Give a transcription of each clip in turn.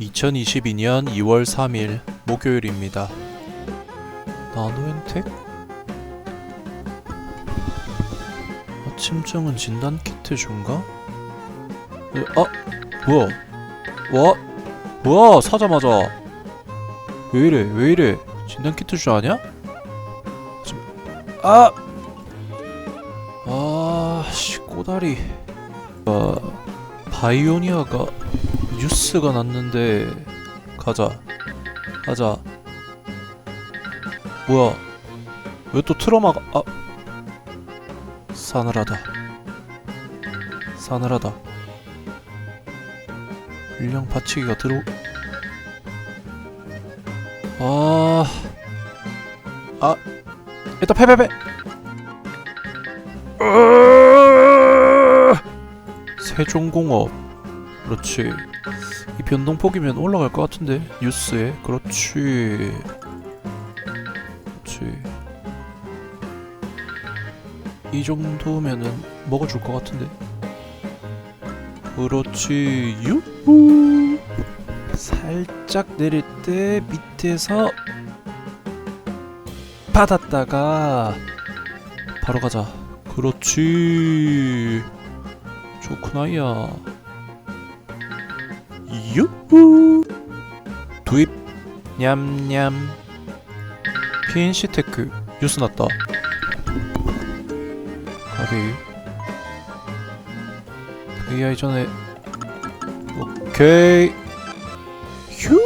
2022년 2월 3일 목요일입니다. 나노엔텍? 아침정은 진단 키트 준가? 에, 아 뭐야? 와 뭐야 사자마자 왜 이래 왜 이래 진단 키트 줄 아냐? 지금 아 아 씨 꼬다리 아 바이오니아가 뉴스가 났는데 가자. 가자. 뭐야? 왜 또 트러마가 아. 싸늘하다. 싸늘하다. 일량 받치기가 들어. 아... 아... 일단 패패패. 세종공업. 그렇지 이 변동폭이면 올라갈 것 같은데. 뉴스에. 그렇지. 그렇지. 이 정도면은 먹어줄 것 같은데? 그렇지. 유후! 살짝 내릴 때 밑에서 받았다가 바로 가자. 그렇지. 좋구나야 유후. 도입. 냠냠. PNC 테크. 뉴스 났다. 가비 AI 전에. 오케이. 휴.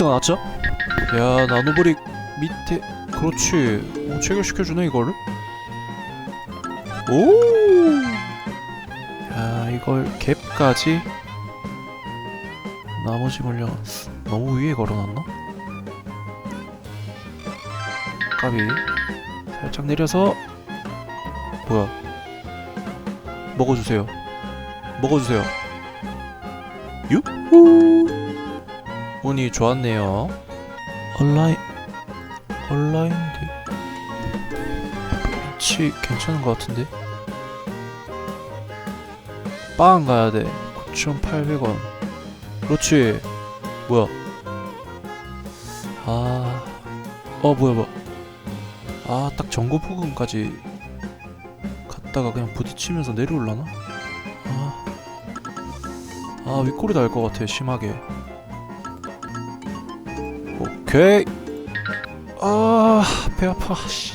뉴스가 났죠? 야 나노브릭 밑에. 그렇지. 오, 체결시켜주네 이거를. 오! 야 이걸 갭까지 나머지 물량 너무 위에 걸어놨나? 까비. 살짝 내려서. 뭐야? 먹어주세요. 먹어주세요. 유후! 운이 좋았네요. 온라인 온라인데. 위치 괜찮은 것 같은데? 빵 가야돼. 9,800원 그렇지. 뭐야? 아... 어 뭐야 뭐야? 아 딱 전고 부근까지 갔다가 그냥 부딪히면서 내려올라나? 아... 아 윗골이 날 것 같아 심하게. 오케이. 아 배 아파 씨.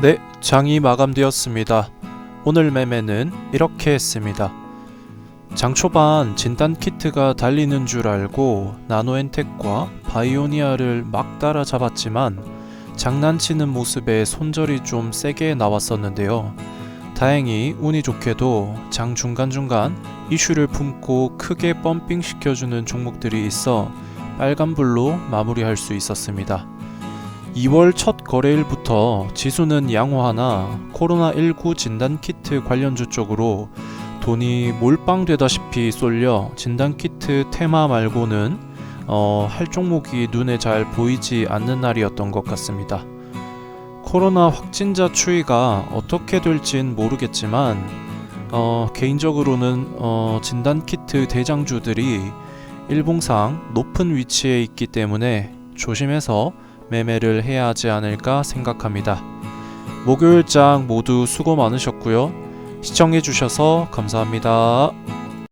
네 장이 마감되었습니다. 오늘 매매는 이렇게 했습니다 장 초반 진단 키트가 달리는 줄 알고 나노엔텍과 바이오니아를 막 따라잡았지만 장난치는 모습에 손절이 좀 세게 나왔었는데요. 다행히 운이 좋게도 장 중간중간 이슈를 품고 크게 펌핑 시켜주는 종목들이 있어 빨간불로 마무리할 수 있었습니다. 2월 첫 거래일부터 지수는 양호하나 코로나19 진단 키트 관련주 쪽으로 돈이 몰빵되다시피 쏠려 진단키트 테마 말고는 어, 할 종목이 눈에 잘 보이지 않는 날이었던 것 같습니다. 코로나 확진자 추이가 어떻게 될진 모르겠지만 어, 개인적으로는 어, 진단키트 대장주들이 일봉상 높은 위치에 있기 때문에 조심해서 매매를 해야 하지 않을까 생각합니다. 목요일장 모두 수고 많으셨고요. 시청해주셔서 감사합니다.